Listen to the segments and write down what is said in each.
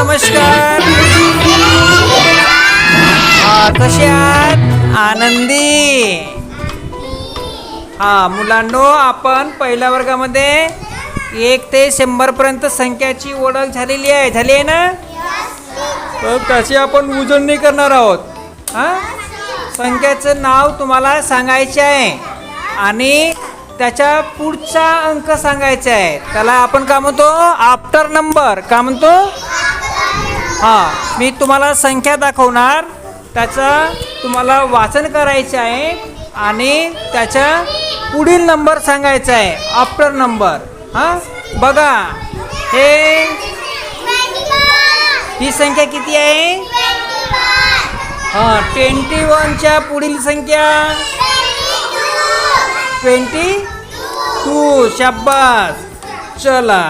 नमस्कार. कसे आहात? आनंदी. हा मुलांनो आपण पहिल्या वर्गामध्ये एक ते शंभरपर्यंत संख्याची ओळख झालेली आहे. झाली आहे ना? तर त्याची आपण उजळणी करणार आहोत? हा? संख्याचं नाव तुम्हाला सांगायचे आहे. आणि त्याच्या पुढचा अंक सांगायचा आहे. त्याला आपण का म्हणतो? आफ्टर नंबर का म्हणतो? हां मी तुम्हाला संख्या दाखवणार. त्याचं तुम्हाला वाचन करायचं आहे आणि त्याच्या पुढील नंबर सांगायचा आहे. आफ्टर नंबर हां? बघा. हे ही संख्या किती आहे? हां ट्वेंटी वनच्या पुढील संख्या. Twenty two. शाबास चला.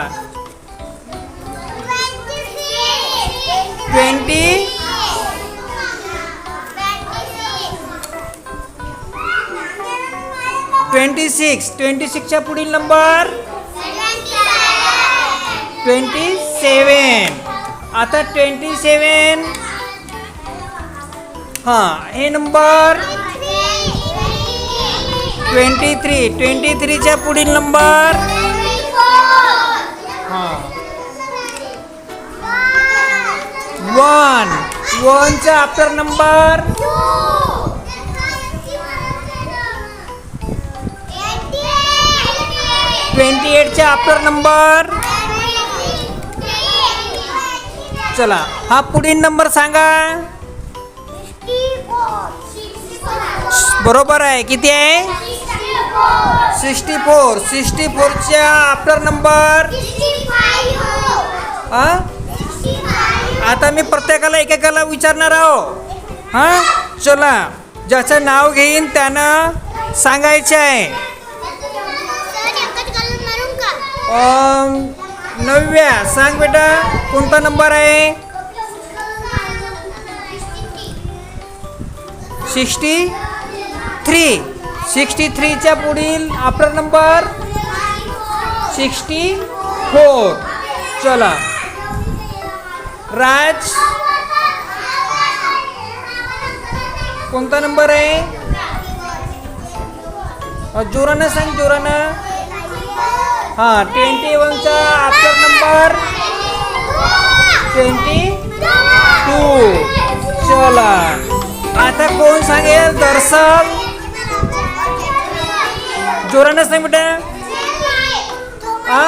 ट्वेंटी सिक्स ट्वेंटी सिक्सच्या पुढील नंबर? ट्वेंटी सेवन. आता ट्वेंटी सेवन. हां हे नंबर? ट्वेंटी थ्री ट्वेंटी थ्रीच्या पुढील नंबर? हां. वन वनचा आफ्टर नंबर ट्वेंटी एटच्या आफ्टर नंबर. चला हा पुढील नंबर सांगा. बरोबर आहे किती आहे? सिक्स्टी फोर सिक्स्टी फोरच्या आफ्टर नंबर. हां? आता मी प्रत्येकाला एकेकाला विचारणार आहो हां? चला ज्याचं नाव घेईन त्यानं सांगायचे आहे. नवव्या सांग बेटा कोणता नंबर आहे? Sixty three. सिक्स्टी थ्रीच्या पुढील आपला नंबर? Sixty four. चला. राज कोणता नंबर आहे? जोरानं सांग जोरानं. हां ट्वेंटी वनचा आफ्टर नंबर ट्वेंटी टू चला. आता कोण सांगेल? दर्शन. जोरानं सांग बेटा हा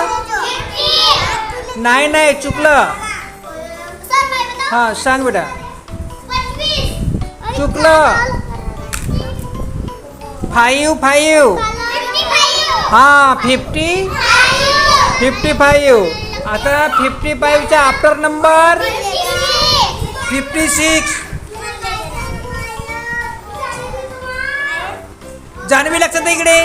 नाही नाही चुकलं. हां सांग बेटा. चुकलं. Five five. हां फिफ्टी फिफ्टी फाईव्ह आता fifty फाईव्हचा after number fifty six Janhavi लक्षात इकडे?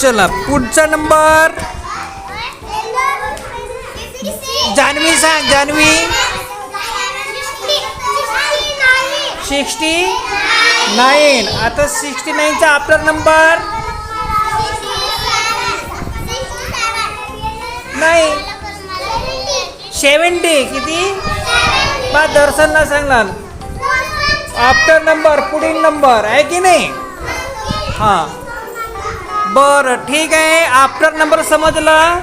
चला पुढचा नंबर जान्हवी सांग जान्हवी. सिक्स्टी नाईन आता सिक्स्टी नाईनचा आफ्टर नंबर नाही. सेवन्टी किती? बा दर्शनला सांगणार. आफ्टर नंबर पुढील नंबर आहे की नाही? हां. बरं ठीक आहे. आफ्टर नंबर समजला.